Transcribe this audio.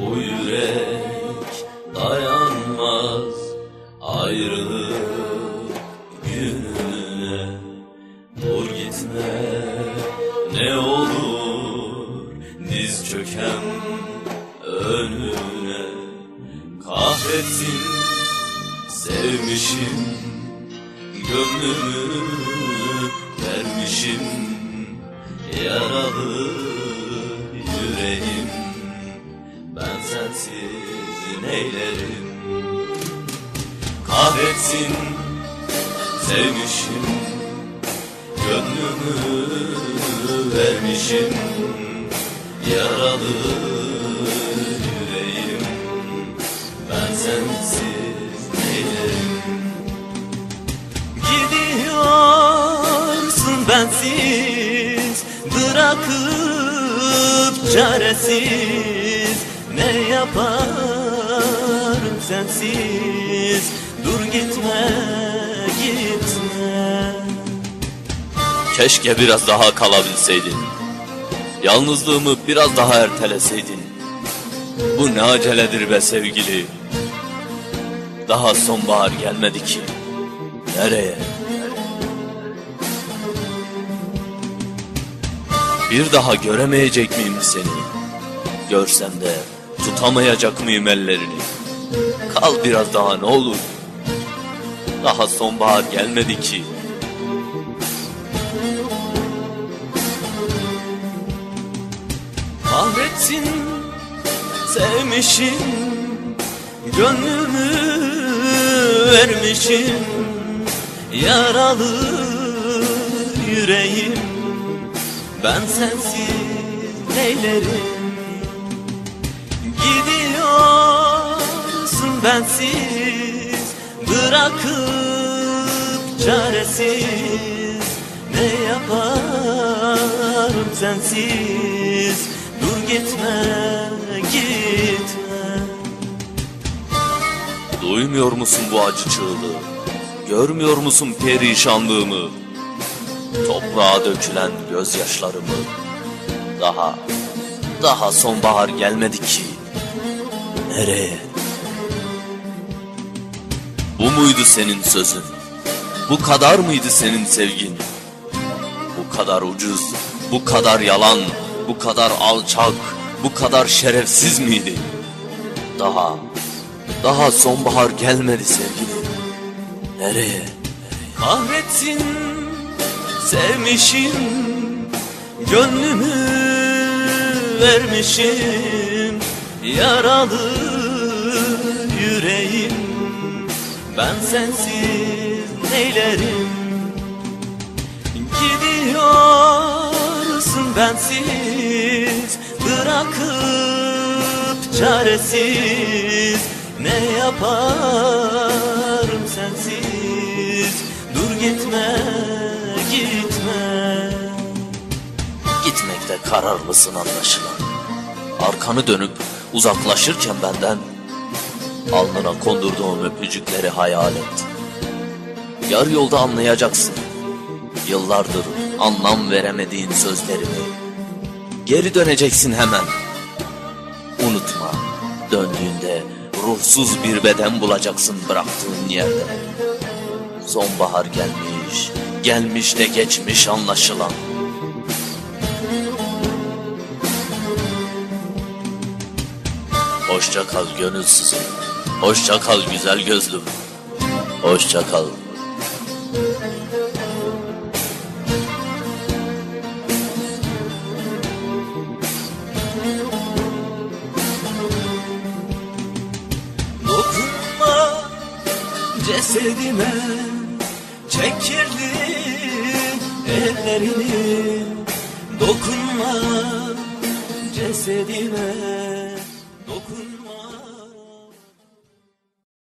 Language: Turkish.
Bu yürek dayanmaz ayrılık gününe. Dur gitme ne olur diz çöken önüne. Kahretsin sevmişim gönlümü vermişim yaralı sensiz neylerim kahretsin sevmişim. Gönlümü vermişim. Yaralı yüreğim. Ben sensiz neylerim? Gidiyorsun bensiz Bırakıp çaresiz yaparım sensiz Dur gitme gitme. Keşke biraz daha kalabilseydin. Yalnızlığımı biraz daha erteleseydin. Bu ne aceledir be sevgili. Daha sonbahar gelmedi ki. Nereye? Bir daha göremeyecek miyim seni? Görsem de tutamayacak mıyım ellerini? Kal biraz daha ne olur. Daha sonbahar gelmedi ki. Kahretsin sevmişim Gönlümü vermişim Yaralı yüreğim Ben sensiz neylerim Gidiyorsun bensiz Bırakıp çaresiz Ne yaparım sensiz Dur gitme gitme Duymuyor musun bu acı çığlığı? Görmüyor musun perişanlığımı? Toprağa dökülen gözyaşlarımı. Daha, daha sonbahar gelmedi ki. Nereye? Bu muydu senin sözün? Bu kadar mıydı senin sevgin? Bu kadar ucuz, bu kadar yalan, bu kadar alçak, bu kadar şerefsiz miydi? Daha, daha sonbahar gelmedi sevgilim. Nereye? Kahretsin sevmişim Gönlümü vermişim Yaralı yüreğim Ben sensiz neylerim? Gidiyorsun bensiz Bırakıp çaresiz. Ne yaparım sensiz? Dur gitme gitme. Gitmekte kararlısın anlaşılan? Arkanı dönüp uzaklaşırken benden Alnına kondurduğum öpücükleri hayal et. Yarı yolda anlayacaksın. Yıllardır anlam veremediğin sözlerimi Geri döneceksin hemen. Unutma Döndüğünde ruhsuz bir beden bulacaksın bıraktığın yerde. Sonbahar gelmiş Gelmiş de geçmiş anlaşılan Hoşça kal gönülsüzüm Hoşça kal güzel gözlüm. Hoşça kal. Dokunma cesedime Çek kirli ellerini. Dokunma cesedime